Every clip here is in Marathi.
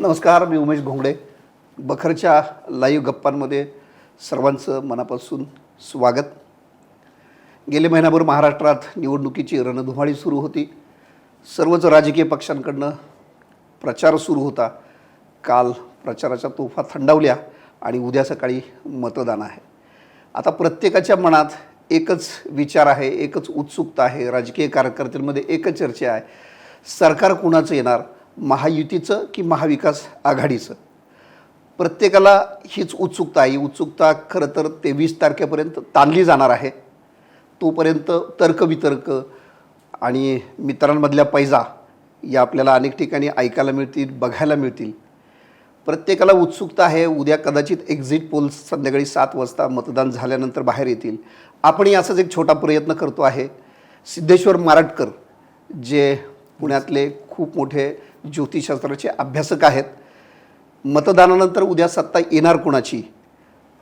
नमस्कार मी उमेश घोंगडे. बखरच्या लाईव्ह गप्पांमध्ये सर्वांचं मनापासून स्वागत. गेले महिनाभर महाराष्ट्रात निवडणुकीची रणधुमाळी सुरू होती. सर्वच राजकीय पक्षांकडनं प्रचार सुरू होता. काल प्रचाराच्या तोफा थंडावल्या आणि उद्या सकाळी मतदान आहे. आता प्रत्येकाच्या मनात एकच विचार आहे एकच उत्सुकता आहे. राजकीय कार्यकर्त्यांमध्ये एकच चर्चा आहे. सरकार कुणाचं येणार? महायुतीचं की महाविकास आघाडीचं? प्रत्येकाला हीच उत्सुकता आहे. ही उत्सुकता खरं तर तेवीस तारखेपर्यंत ताणली जाणार आहे. तोपर्यंत तर्कवितर्क आणि मित्रांमधल्या पैजा या आपल्याला अनेक ठिकाणी ऐकायला मिळतील बघायला मिळतील. प्रत्येकाला उत्सुकता आहे. उद्या कदाचित एक्झिट पोल्स संध्याकाळी सात वाजता मतदान झाल्यानंतर बाहेर येतील. आपणही असाच एक छोटा प्रयत्न करतो आहे. सिद्धेश्वर माराटकर जे पुण्यातले खूप मोठे ज्योतिषशास्त्राचे अभ्यासक आहेत. मतदानानंतर उद्या सत्ता येणार कुणाची?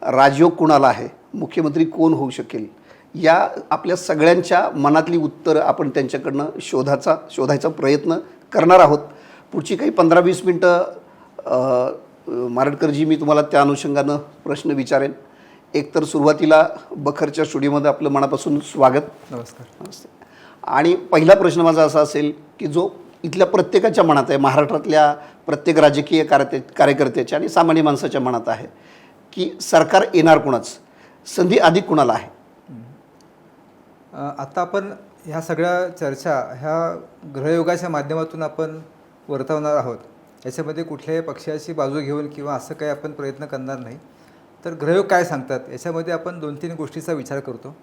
राजयोग कुणाला आहे? मुख्यमंत्री कोण होऊ शकेल? या आपल्या सगळ्यांच्या मनातली उत्तरं आपण त्यांच्याकडनं शोधाचा शोधायचा प्रयत्न करणार आहोत. पुढची काही पंधरा वीस मिनटं मारडकरजी मी तुम्हाला त्या अनुषंगानं प्रश्न विचारेन. एकतर सुरुवातीला बखरच्या स्टुडिओमध्ये आपलं मनापासून स्वागत. नमस्कार. नमस्ते. आणि पहिला प्रश्न माझा असा असेल की जो इथल्या प्रत्येकाच्या मनात आहे. महाराष्ट्रातल्या प्रत्येक राजकीय कार्य कार्यकर्त्याच्या आणि सामान्य माणसाच्या मनात आहे की सरकार येणार कुणाच? संधी अधिक कुणाला आहे? आता आपण ह्या सगळ्या चर्चा ह्या ग्रहयोगाच्या माध्यमातून आपण वर्तवणार आहोत. याच्यामध्ये कुठल्याही पक्षाची बाजू घेऊन किंवा असं काही आपण प्रयत्न करणार नाही. तर ग्रहयोग काय सांगतात? याच्यामध्ये आपण दोन तीन गोष्टीचा विचार करतो.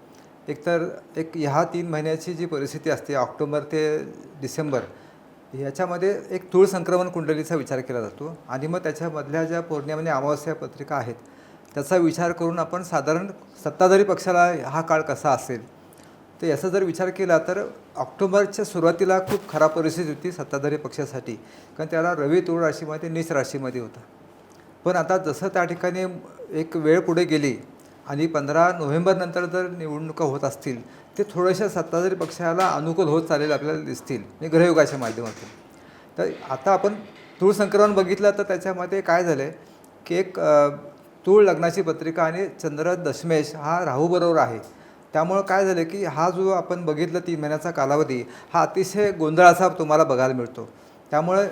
एकतर एक ह्या तीन महिन्याची जी परिस्थिती असते ऑक्टोबर ते डिसेंबर याच्यामध्ये एक तुळ संक्रमण कुंडलीचा विचार केला जातो. आणि मग त्याच्यामधल्या ज्या पौर्णिमा आणि अमावस्या पत्रिका आहेत त्याचा विचार करून आपण साधारण सत्ताधारी पक्षाला हा काळ कसा असेल? तर याचा जर विचार केला तर ऑक्टोबरच्या सुरुवातीला खूप खराब परिस्थिती होती सत्ताधारी पक्षासाठी. कारण त्याला रवी तूळ राशीमध्ये नीच राशीमध्ये होता. पण आता जसं त्या ठिकाणी एक वेळ पुढे गेली आणि पंधरा नोव्हेंबरनंतर जर निवडणुका होत असतील ते थोड्याशा सत्ताधारी पक्षाला अनुकूल होत चालेल आपल्याला दिसतील म्हणजे ग्रहयोगाच्या माध्यमातून. तर आता आपण तूळ संक्रमण बघितलं तर त्याच्यामध्ये काय झालं आहे की एक तूळ लग्नाची पत्रिका आणि चंद्र दशमेश हा राहूबरोबर आहे. त्यामुळं काय झालं की हा जो आपण बघितलं तीन महिन्याचा कालावधी हा अतिशय गोंधळाचा तुम्हाला बघायला मिळतो. त्यामुळे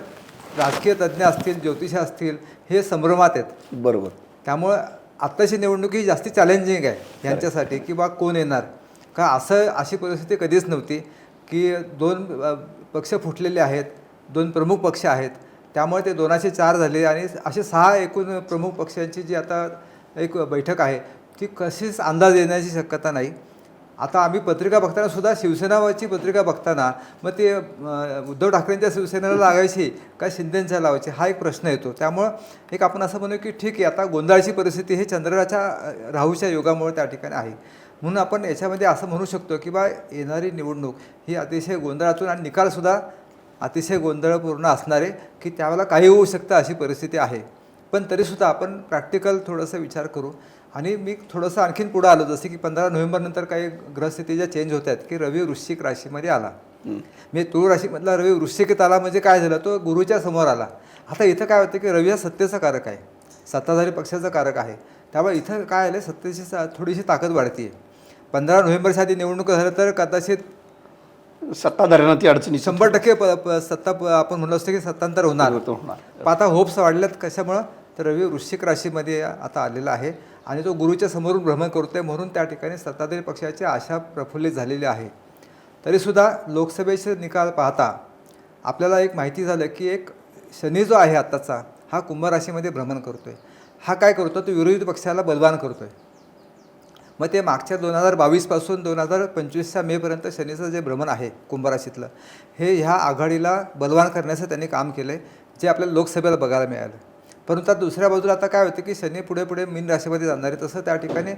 राजकीय तज्ज्ञ असतील ज्योतिष असतील हे संभ्रमात आहेत. बरोबर. त्यामुळं आत्ताची निवडणूक ही जास्ती चॅलेंजिंग आहे यांच्यासाठी की बा कोण येणार? का असं अशी परिस्थिती कधीच नव्हती की दोन पक्ष फुटलेले आहेत दोन प्रमुख पक्ष आहेत त्यामुळे ते दोनाशे चार झाले आणि असे सहा एकूण प्रमुख पक्षांची जी आता एक बैठक आहे ती कशीच अंदाज येण्याची शक्यता नाही. आता आम्ही पत्रिका बघताना सुद्धा शिवसेनाची पत्रिका बघताना मग ते उद्धव ठाकरेंच्या शिवसेनेला लागायची का शिंदेंच्या लावायची हा एक प्रश्न येतो. त्यामुळं एक आपण असं म्हणू की ठीक आहे आता गोंधळाची परिस्थिती हे चंद्राच्या राहूच्या योगामुळे त्या ठिकाणी आहे. म्हणून आपण याच्यामध्ये असं म्हणू शकतो की बा येणारी निवडणूक ही अतिशय गोंधळातून आणि निकालसुद्धा अतिशय गोंधळपूर्ण असणारे की त्यावेळेला काही होऊ शकतं अशी परिस्थिती आहे. पण तरीसुद्धा आपण प्रॅक्टिकल थोडंसं विचार करू. आणि मी थोडंसं आणखीन पुढं आलो जसे की पंधरा नोव्हेंबरनंतर काही ग्रहस्थिती ज्या चेंज होत आहेत की रवी वृश्चिक राशीमध्ये आला. म्हणजे तूळ राशीमधला रवी वृश्चिकेत आला म्हणजे काय झालं? तो गुरुच्या समोर आला. आता इथं काय होतं की रवी हा सत्तेचा कारक आहे. सत्ताधारी पक्षाचा कारक आहे. त्यामुळे इथं काय आलं सत्तेची थोडीशी ताकद वाढते पंधरा नोव्हेंबरच्या आधी निवडणूक झालं तर कदाचित सत्ताधाऱ्यांना ती अडचणी शंभर टक्के सत्ता आपण म्हणलो असतो की सत्तांतर होणार. होणार. पण आता होप्स वाढल्यात कशामुळं? तर रवी वृश्चिक राशीमध्ये आता आलेला आहे आणि तो गुरुच्या समोरून भ्रमण करतोय म्हणून त्या ठिकाणी सत्ताधारी पक्षाची आशा प्रफुल्लित झालेली आहे. तरीसुद्धा लोकसभेचे निकाल पाहता आपल्याला एक माहिती झालं की एक शनी जो आहे आत्ताचा हा कुंभ राशीमध्ये भ्रमण करतोय. हा काय करतो तो विरोधी पक्षाला बलवान करतोय. मग ते मागच्या दोन हजार बावीसपासून दोन हजार पंचवीसच्या मेपर्यंत शनीचं जे भ्रमण आहे कुंभराशीतलं हे ह्या आघाडीला बलवान करण्याचं त्यांनी काम केलं आहे जे आपल्याला लोकसभेला बघायला मिळालं. परंतु आता दुसऱ्या बाजूला आता काय होतं की शनी पुढे पुढे मीन राशीमध्ये जाणार आहे तसं त्या ठिकाणी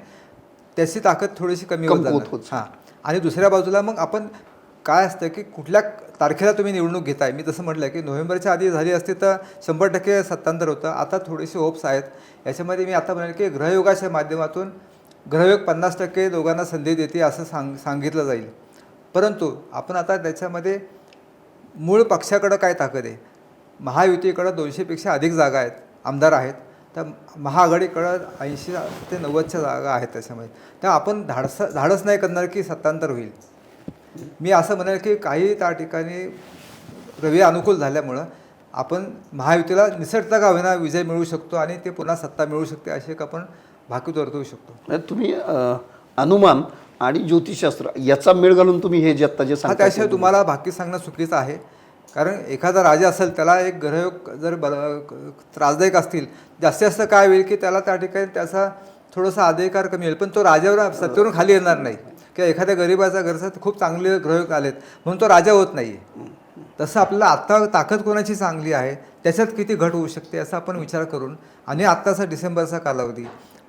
त्याची ताकद थोडीशी कमी होत हां. आणि दुसऱ्या बाजूला मग आपण काय असतं की कुठल्या तारखेला तुम्ही निवडणूक घेताय? मी तसं म्हटलं की नोव्हेंबरच्या आधी झाली असती तर शंभर टक्के सत्तांतर होतं. आता थोडेसे होप्स आहेत. याच्यामध्ये मी आता म्हणाल की ग्रहयोगाच्या माध्यमातून ग्रहयोग पन्नास टक्के दोघांना संधी देते असं सांग सांगितलं जाईल. परंतु आपण आता त्याच्यामध्ये मूळ पक्षाकडं काय ताकद आहे? महायुतीकडं दोनशेपेक्षा अधिक जागा आहेत. आमदार आहेत. तर महाआघाडीकडं ऐंशी ते नव्वदच्या जागा आहेत त्याच्यामध्ये. तर आपण धाडस धाडस नाही करणार की सत्तांतर होईल. मी असं म्हणेल की काही त्या ठिकाणी रवी अनुकूल झाल्यामुळं आपण महायुतीला निसटता का होईना विजय मिळू शकतो आणि ते पुन्हा सत्ता मिळू शकते अशी एक आपण भाकीत वर्तवू शकतो. तुम्ही अनुमान आणि ज्योतिषशास्त्र याचा मेळ घालून तुम्ही हे जे आत्ता जे सांगता त्याशिवाय तुम्हाला भाकी सांगणं चुकीचं आहे. कारण एखादा राजा असेल त्याला एक ग्रहयोग जर बर त्रासदायक असतील जास्तीत जास्त काय होईल की त्याला त्या ठिकाणी त्याचा थोडासा अधिकार कमी होईल. पण तो राजावर सत्तेवरून खाली येणार नाही. किंवा एखाद्या गरिबाचा घरचा खूप चांगले ग्रहयोग आलेत म्हणून तो राजा होत नाही तसं आपल्याला आत्ता ताकद कोणाची चांगली आहे? त्याच्यात किती घट होऊ शकते असा आपण विचार करून आणि आत्ताचा डिसेंबरचा कालावधी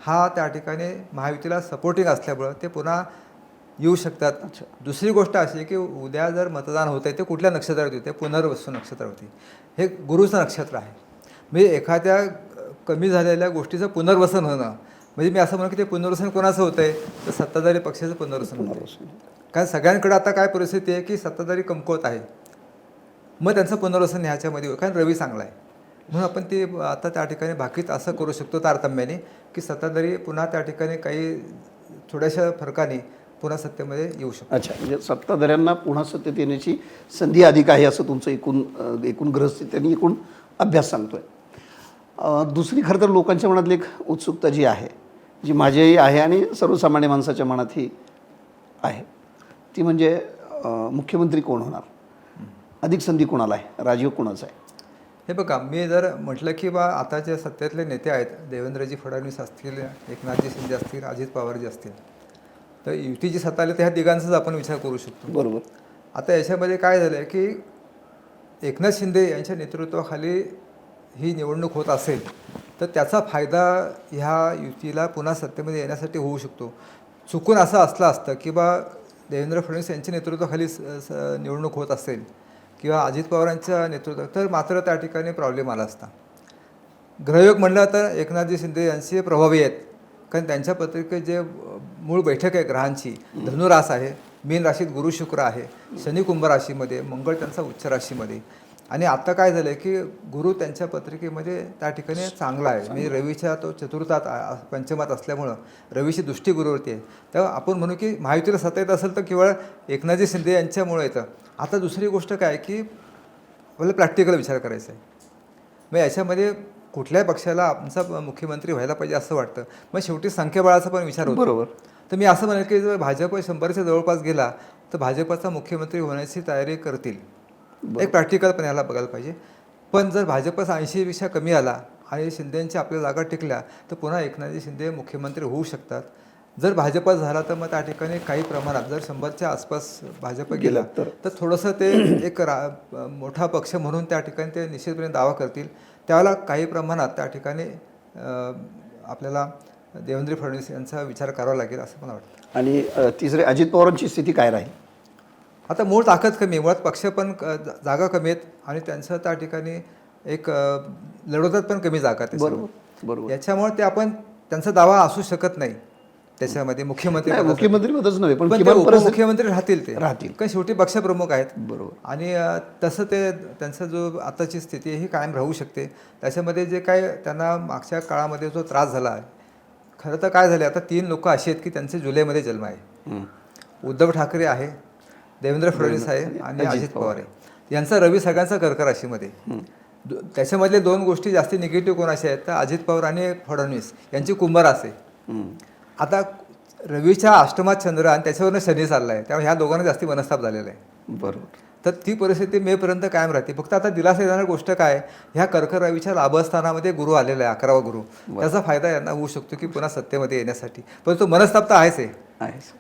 हा त्या ठिकाणी महायुतीला सपोर्टिंग असल्यामुळं ते पुन्हा येऊ शकतात. दुसरी गोष्ट अशी की उद्या जर मतदान होत आहे ते कुठल्या नक्षत्रावरती होते? पुनर्वसू नक्षत्रावरती. हे गुरुचं नक्षत्र आहे. म्हणजे एखाद्या कमी झालेल्या गोष्टीचं पुनर्वसन होणं. म्हणजे मी असं म्हणू की ते पुनर्वसन कोणाचं होतं आहे तर सत्ताधारी पक्षाचं पुनर्वसन होतं कारण सगळ्यांकडे आता काय परिस्थिती आहे की सत्ताधारी कमकुवत आहे. मग त्यांचं पुनर्वसन ह्याच्यामध्ये कारण रवी चांगला आहे. म्हणून आपण ते आता त्या ठिकाणी बाकीत असं करू शकतो तारतम्याने की सत्ताधारी पुन्हा त्या ठिकाणी काही थोड्याशा फरकाने पुन्हा सत्तेमध्ये येऊ शकतो. अच्छा म्हणजे सत्ताधाऱ्यांना पुन्हा सत्तेत येण्याची संधी अधिक आहे असं तुमचं एकूण एकूण ग्रहस्थिती आणि एकूण अभ्यास सांगतोय. दुसरी खरं तर लोकांच्या मनातली एक उत्सुकता जी आहे जी माझ्याही आहे आणि सर्वसामान्य माणसाच्या मनातही आहे ती म्हणजे मुख्यमंत्री कोण होणार? अधिक संधी कोणाला आहे? राजीव कोणाचा आहे? हे बघा मी जर म्हटलं की बा आता जे सत्तेतले नेते आहेत देवेंद्रजी फडणवीस असतील एकनाथजी शिंदे असतील अजित पवारजी असतील तर युतीची सत्ता आली तर ह्या तिघांचाच आपण विचार करू शकतो. बरोबर. आता याच्यामध्ये काय झालं आहे की एकनाथ शिंदे यांच्या नेतृत्वाखाली ही निवडणूक होत असेल तर त्याचा फायदा ह्या युतीला पुन्हा सत्तेमध्ये येण्यासाठी होऊ शकतो. चुकून असं असलं असतं की बा देवेंद्र फडणवीस यांच्या नेतृत्वाखाली निवडणूक होत असेल किंवा अजित पवारांच्या नेतृत्वात तर मात्र त्या ठिकाणी प्रॉब्लेम आला असता. ग्रहयोग म्हणलं तर एकनाथजी शिंदे यांचे प्रभावी आहेत. कारण त्यांच्या पत्रिकेत जे मूळ बैठक आहे ग्रहांची. धनुरास आहे मीन राशीत गुरु शुक्र आहे शनी कुंभ राशीमध्ये मंगळ त्यांचा उच्च राशीमध्ये. आणि आता काय झालं की गुरु त्यांच्या पत्रिकेमध्ये त्या ठिकाणी चांगला आहे. म्हणजे रवीच्या तो चतुर्थात पंचमात असल्यामुळं रवीची दृष्टी गुरुवरती आहे. तेव्हा आपण म्हणू की महायुतीला सत्ता येत असेल तर केवळ एकनाथजी शिंदे यांच्यामुळे येतं. आता दुसरी गोष्ट काय की आपल्याला प्रॅक्टिकल विचार करायचा आहे. मग याच्यामध्ये कुठल्याही पक्षाला आमचा मुख्यमंत्री व्हायला पाहिजे असं वाटतं. मग शेवटी संख्याबळाचा पण विचार होतो. बरोबर. तर मी असं म्हणेन की जर भाजप शंभरच्या जवळपास गेला तर भाजपचा मुख्यमंत्री होण्याची तयारी करतील. एक प्रॅक्टिकल पण याला बघायला पाहिजे. पण जर भाजपचा ऐंशीपेक्षा कमी आला आणि शिंदेच्या आपल्या जागा टिकल्या तर पुन्हा एकनाथजी शिंदे मुख्यमंत्री होऊ शकतात. जर भाजप झाला तर मग त्या ठिकाणी काही प्रमाणात जर शंभरच्या आसपास भाजप गेला तर- तर थोडंसं ते एक रा मोठा पक्ष म्हणून त्या ठिकाणी ते निश्चितपणे दावा करतील. त्यावेळेला काही प्रमाणात त्या ठिकाणी आपल्याला देवेंद्र फडणवीस यांचा विचार करावा लागेल असं मला वाटतं. आणि तिसरे अजित पवारांची स्थिती काय राहील? आता मूळ ताकद कमी आहे मुळात पक्ष पण जागा कमी आहेत आणि त्यांचं त्या ठिकाणी एक लढवतात पण कमी जागा आहेत. बरोबर बरोबर. याच्यामुळे ते आपण त्यांचा दावा असू शकत नाही. त्याच्यामध्ये मुख्यमंत्री. मुख्यमंत्री पदच नव्हे पण उपमुख्यमंत्री राहतील ते. राहतील. कारण शेवटी पक्षप्रमुख आहेत. बरोबर. आणि तसं ते त्यांचा जो आताची स्थिती आहे ही कायम राहू शकते. त्याच्यामध्ये जे काय त्यांना मागच्या काळामध्ये जो त्रास झाला आहे खरं तर काय झाले आता तीन लोक अशी आहेत की त्यांचे जुलैमध्ये जन्म आहे. उद्धव ठाकरे आहे देवेंद्र फडणवीस आहे आणि अजित पवार आहे. यांचा रवी सगळ्यांचा कर्क राशीमध्ये त्याच्यामधले दोन गोष्टी जास्ती निगेटिव्ह कोणाशी आहेत तर अजित पवार आणि फडणवीस. यांची कुंभार असे. आता रवीच्या अष्टमात चंद्र आणि त्याच्यावरनं शनी चालला आहे त्यामुळे ह्या दोघांना जास्ती मनस्ताप झालेला आहे. बरोबर. तर ती परिस्थिती मेपर्यंत कायम राहते. फक्त आता दिलासा देणारी गोष्ट काय? ह्या कर्क रवीच्या लाभस्थानामध्ये गुरु आलेला आहे अकरावा गुरु. त्याचा फायदा यांना होऊ शकतो की पुन्हा सत्तेमध्ये येण्यासाठी. पण तो मनस्ताप तर आहेच आहे.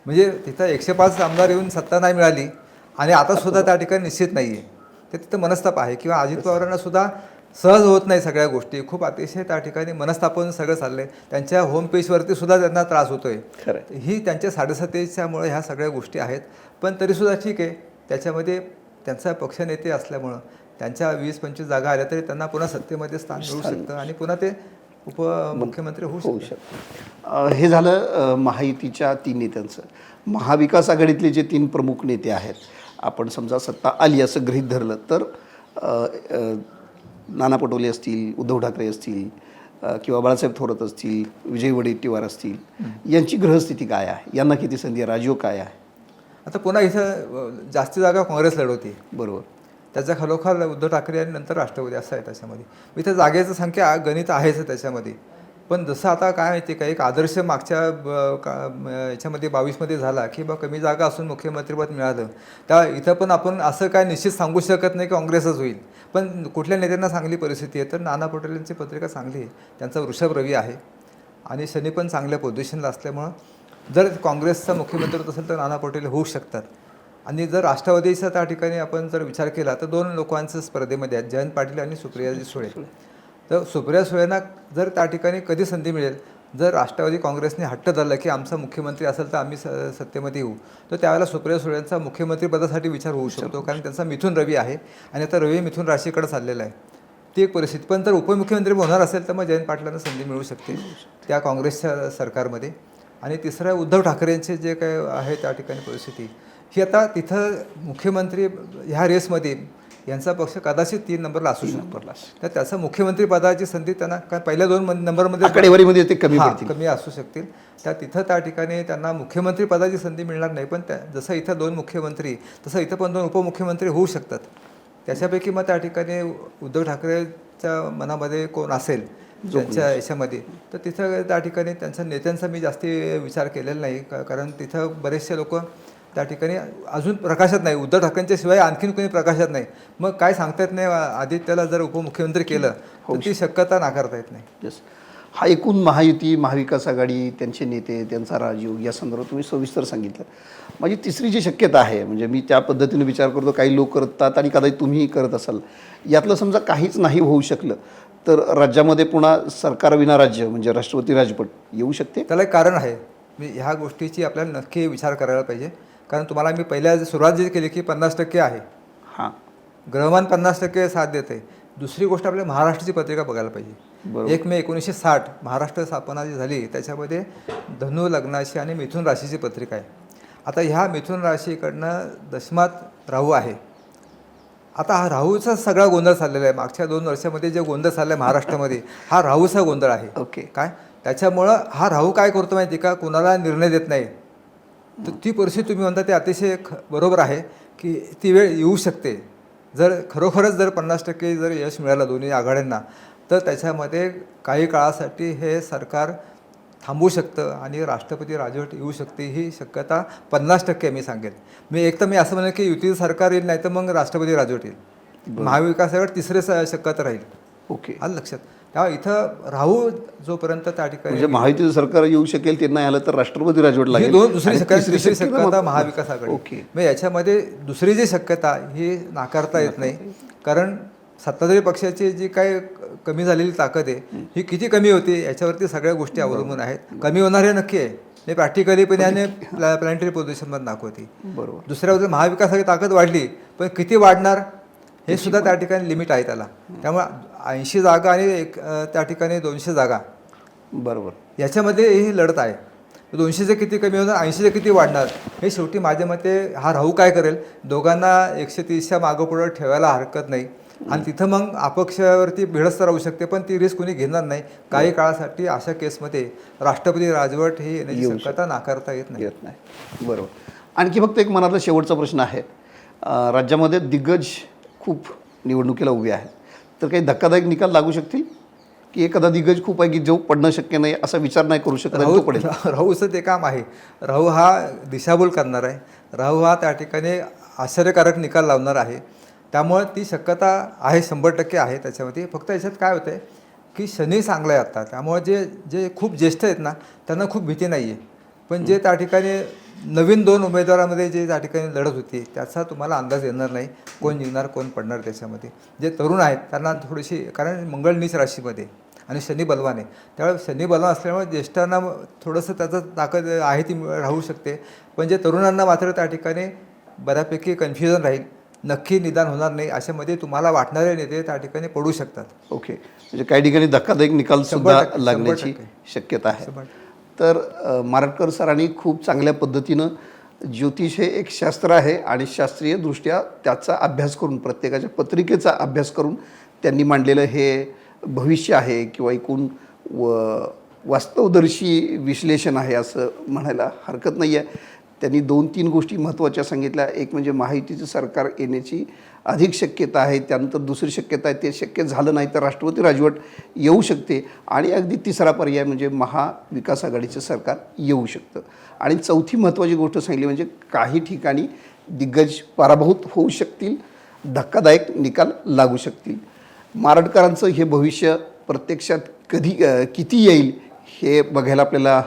म्हणजे तिथं एकशे पाच आमदार येऊन सत्ता नाही मिळाली आणि आता सुद्धा त्या ठिकाणी निश्चित नाही आहे तर तिथं मनस्ताप आहे किंवा अजित पवारांना सुद्धा सहज होत नाही सगळ्या गोष्टी. खूप अतिशय त्या ठिकाणी मनस्तापन सगळं चाललंय. त्यांच्या होम पेजवरती सुद्धा त्यांना त्रास होतोय. खरं ही त्यांच्या साडेसत्तेच्यामुळे ह्या सगळ्या गोष्टी आहेत. पण तरीसुद्धा ठीक आहे. त्याच्यामध्ये त्यांचा पक्षनेते असल्यामुळं त्यांच्या वीस पंचवीस जागा आल्या तरी त्यांना पुन्हा सत्तेमध्ये स्थान मिळू शकतं आणि पुन्हा ते उपमुख्यमंत्री होऊ होऊ शकतात. हे झालं महायुतीच्या तीन नेत्यांचं. महाविकास आघाडीतले जे तीन प्रमुख नेते आहेत आपण समजा सत्ता आली असं गृहीत धरलं तर नाना पटोले असतील उद्धव ठाकरे असतील किंवा बाळासाहेब थोरात असतील विजय वडेट्टीवार असतील यांची ग्रहस्थिती काय आहे? यांना किती संधी आहे? राजीव काय आहे? आता पुन्हा इथं जास्ती जागा काँग्रेस लढवते. बरोबर. त्याच्या खालोखाल उद्धव ठाकरे आणि नंतर राष्ट्रवादी असं आहे त्याच्यामध्ये. इथं जागेचं संख्या गणित आहेच त्याच्यामध्ये. पण जसं आता काय माहिती का एक आदर्श मागच्या याच्यामध्ये बावीसमध्ये झाला की बा कमी जागा असून मुख्यमंत्रीपद मिळालं. त्या इथं पण आपण असं काय निश्चित सांगू शकत नाही की काँग्रेसच होईल. पण कुठल्या नेत्यांना चांगली परिस्थिती आहे? तर नाना पटोलेंची पत्रिका चांगली आहे. त्यांचा वृषभ रवी आहे. आणि शनी पण चांगल्या पोझिशनला असल्यामुळं जर काँग्रेसचा मुख्यमंत्री होत असेल तर नाना पटोले होऊ शकतात. आणि जर राष्ट्रवादीचा त्या ठिकाणी आपण जर विचार केला तर दोन लोकांचं स्पर्धेमध्ये आहेत जयंत पाटील आणि सुप्रियाजी सुळे. तर सुप्रिया सुळेंना जर त्या ठिकाणी कधी संधी मिळेल? जर राष्ट्रवादी काँग्रेसने हट्ट धरला की आमचा मुख्यमंत्री असेल तर आम्ही स सत्तेमध्ये येऊ. तर त्यावेळेला सुप्रिया सुळेंचा मुख्यमंत्रीपदासाठी विचार होऊ शकतो कारण त्यांचा मिथून रवी आहे आणि आता रवी मिथून राशीकडे चाललेला आहे. ती एक परिस्थिती. पण जर उपमुख्यमंत्री होणार असेल तर मग जयंत पाटलांना संधी मिळू शकते त्या काँग्रेसच्या सरकारमध्ये. आणि तिसरं उद्धव ठाकरेंचे जे काय आहे त्या ठिकाणी परिस्थिती. ही आता तिथं मुख्यमंत्री ह्या रेसमध्ये यांचा पक्ष कदाचित तीन नंबरला असू शकतो. तर त्याचं मुख्यमंत्री पदाची संधी त्यांना कारण पहिल्या दोन नंबरमध्ये आकडेवारीमध्ये ते कमी कमी असू शकतील. त्या तिथं त्या ठिकाणी त्यांना मुख्यमंत्री पदाची संधी मिळणार नाही पण त्या जसं इथं दोन मुख्यमंत्री तसं इथं पण दोन उपमुख्यमंत्री होऊ शकतात. त्याच्यापैकी मग त्या ठिकाणी उद्धव ठाकरेच्या मनामध्ये कोण असेल त्यांच्या याच्यामध्ये तर तिथं त्या ठिकाणी त्यांच्या नेत्यांचा मी जास्ती विचार केलेला नाही कारण तिथं बरेचसे लोक त्या ठिकाणी अजून प्रकाशात नाही. उद्धव ठाकरेंच्या शिवाय आणखीन कोणी प्रकाशात नाही. मग काय सांगता येत नाही आदित्यला जर उपमुख्यमंत्री केलं तर ती शक्यता नाकारता येत नाही. येस हा एकूण महायुती महाविकास आघाडी त्यांचे नेते त्यांचा राजीव या संदर्भात तुम्ही सविस्तर सांगितलं. माझी तिसरी जी शक्यता आहे म्हणजे मी त्या पद्धतीने विचार करतो काही लोक करतात आणि कदाचित तुम्हीही करत असाल. यातलं समजा काहीच नाही होऊ शकलं तर राज्यामध्ये पुन्हा सरकारविना राज्य म्हणजे राष्ट्रपती राजपट येऊ शकते? त्याला एक कारण आहे. मी ह्या गोष्टीची आपल्याला नक्की विचार करायला पाहिजे. कारण तुम्हाला मी पहिल्या सुरुवात जी केली की पन्नास टक्के आहे. हां. ग्रहमान पन्नास टक्के साथ देते. दुसरी गोष्ट आपल्या महाराष्ट्राची पत्रिका बघायला पाहिजे. एक मे एकोणीसशे साठ महाराष्ट्र स्थापना जी झाली त्याच्यामध्ये धनु लग्नाची आणि मिथुन राशीची पत्रिका आहे. आता ह्या मिथुन राशीकडनं दशमात राहू आहे. आता हा राहूचा सगळा गोंधळ चाललेला आहे. मागच्या दोन वर्षामध्ये जे गोंधळ चालला आहे महाराष्ट्रामध्ये हा राहूचा गोंधळ आहे. ओके. काय? त्याच्यामुळं हा राहू काय करतो माहिती का? कुणाला निर्णय देत नाही. तर ती परिस्थिती तुम्ही म्हणता ते अतिशय ख बरोबर आहे की ती वेळ येऊ शकते. जर खरोखरच जर पन्नास टक्के जर यश मिळालं दोन्ही आघाड्यांना तर त्याच्यामध्ये काही काळासाठी हे सरकार थांबू शकतं आणि राष्ट्रपती राजवट येऊ शकते ही शक्यता पन्नास टक्के मी सांगेन. मी एक तर मी असं म्हणेन की युतीचं सरकार येईल नाही तर मग राष्ट्रपती राजवट येईल. महाविकास आघाडी तिसरे शक्यता राहील. ओके. आलं लक्षात. तेव्हा इथं राहू जोपर्यंत त्या ठिकाणी म्हणजे महायुतीचं सरकार येऊ शकेल ते नाही आलं तर राष्ट्रपती राजवट लागेल. दोन दुसरी शक्यता तिसरी शक्यता महाविकास आघाडी ओके. मग याच्यामध्ये दुसरी जी शक्यता ही नाकारता येत नाही. कारण सत्ताधारी पक्षाची जी काय कमी झालेली ताकद आहे ही किती कमी होती याच्यावरती सगळ्या गोष्टी अवलंबून आहेत. कमी होणार हे नक्की आहे. हे प्रॅक्टिकली पण याने प्लॅनेटरी पोझिशनमध्ये दाखवती. बरोबर. दुसऱ्या बाजूला महाविकासाची ताकद वाढली पण किती वाढणार हे सुद्धा त्या ठिकाणी लिमिट आहे त्याला. त्यामुळे ऐंशी जागा आणि एक त्या ठिकाणी दोनशे जागा. बरोबर. याच्यामध्ये ही लढत आहे. दोनशेचे किती कमी होणार ऐंशीचे किती वाढणार हे शेवटी माझ्या मते हा राहू काय करेल? दोघांना एकशे तीसच्या मागं पुढं ठेवायला हरकत नाही. आणि तिथं मग अपक्षावरती भिडस्त राहू शकते पण ती रिस्क कोणी घेणार नाही. काही काळासाठी अशा केसमध्ये राष्ट्रपती राजवट ही येण्याची शक्यता नाकारता येत नाही. येत नाही. बरोबर. आणखी फक्त एक मनातला शेवटचा प्रश्न आहे. राज्यामध्ये दिग्गज खूप निवडणुकीला उभे आहेत. तर काही धक्कादायक निकाल लागू शकतील? की एखादा दिग्गज खूप आहे की जो पडणं शक्य नाही असा विचार नाही करू शकत राहू पडेल? राहूचं ते काम आहे. राहू हा दिशाभूल करणार आहे. राहू हा त्या ठिकाणी आश्चर्यकारक निकाल लावणार आहे. त्यामुळे ती शक्यता आहे शंभर टक्के आहे त्याच्यामध्ये फक्त याच्यात काय होतं आहे की शनी चांगला आहे आता. त्यामुळे जे जे खूप ज्येष्ठ आहेत ना त्यांना खूप भीती नाही आहे पण जे त्या ठिकाणी नवीन दोन उमेदवारामध्ये जे त्या ठिकाणी लढत होती त्याचा तुम्हाला अंदाज येणार नाही. कोण जिंकणार कोण पडणार त्याच्यामध्ये. जे तरुण आहेत त्यांना थोडीशी कारण मंगळ नीच राशीमध्ये आणि शनी बलवान आहे. त्यामुळे शनी बलवान असल्यामुळे ज्येष्ठांना थोडंसं त्याचं ताकद आहे ती राहू शकते. पण जे तरुणांना मात्र त्या ठिकाणी बऱ्यापैकी कन्फ्युजन राहील. नक्की निदान होणार नाही अशामध्ये तुम्हाला वाटणारे नेते त्या ठिकाणी पडू शकतात. ओके म्हणजे काही ठिकाणी धक्कादायक निकाल सुद्धा लागण्याची. शक्यता आहे. तर मराठकर मारटकर सरांनी खूप चांगल्या पद्धतीनं ज्योतिष हे एक शास्त्र आहे आणि शास्त्रीय दृष्ट्या त्याचा अभ्यास करून प्रत्येकाच्या पत्रिकेचा अभ्यास करून त्यांनी मांडलेलं हे भविष्य आहे किंवा एकूण व वास्तवदर्शी विश्लेषण आहे असं म्हणायला हरकत नाही आहे त्यांनी दोन तीन गोष्टी महत्त्वाच्या सांगितल्या. एक म्हणजे महायुतीचं सरकार येण्याची अधिक शक्यता आहे त्यानंतर दुसरी शक्यता आहे ते शक्य झालं नाही तर राष्ट्रपती राजवट येऊ शकते. आणि अगदी तिसरा पर्याय म्हणजे महाविकास आघाडीचं सरकार येऊ शकतं. आणि चौथी महत्त्वाची गोष्ट सांगली म्हणजे काही ठिकाणी दिग्गज पराभूत होऊ शकतील धक्कादायक निकाल लागू शकतील. मारडकरांचं हे भविष्य प्रत्यक्षात कधी किती येईल हे बघायला आपल्याला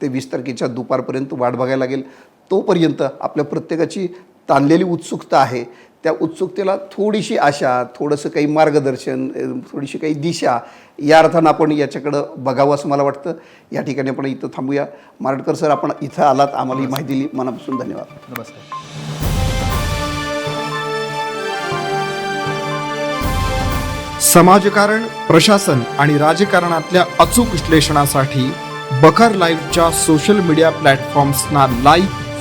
ते वीस तारखेच्या दुपारपर्यंत वाट बघायला लागेल. तोपर्यंत आपल्या प्रत्येकाची ताणलेली उत्सुकता आहे. त्या उत्सुकतेला थोडीशी आशा थोडंसं काही मार्गदर्शन थोडीशी काही दिशा या अर्थानं आपण याच्याकडं बघावं असं मला वाटतं. या ठिकाणी आपण इथं थांबूया. मारडकर सर आपण इथं आलात. आम्हाला ही माहिती दिली. मनापासून धन्यवाद. नमस्कार. समाजकारण प्रशासन आणि राजकारणातल्या अचूक विश्लेषणासाठी बखर लाईव्हच्या सोशल मीडिया प्लॅटफॉर्म्सना लाईक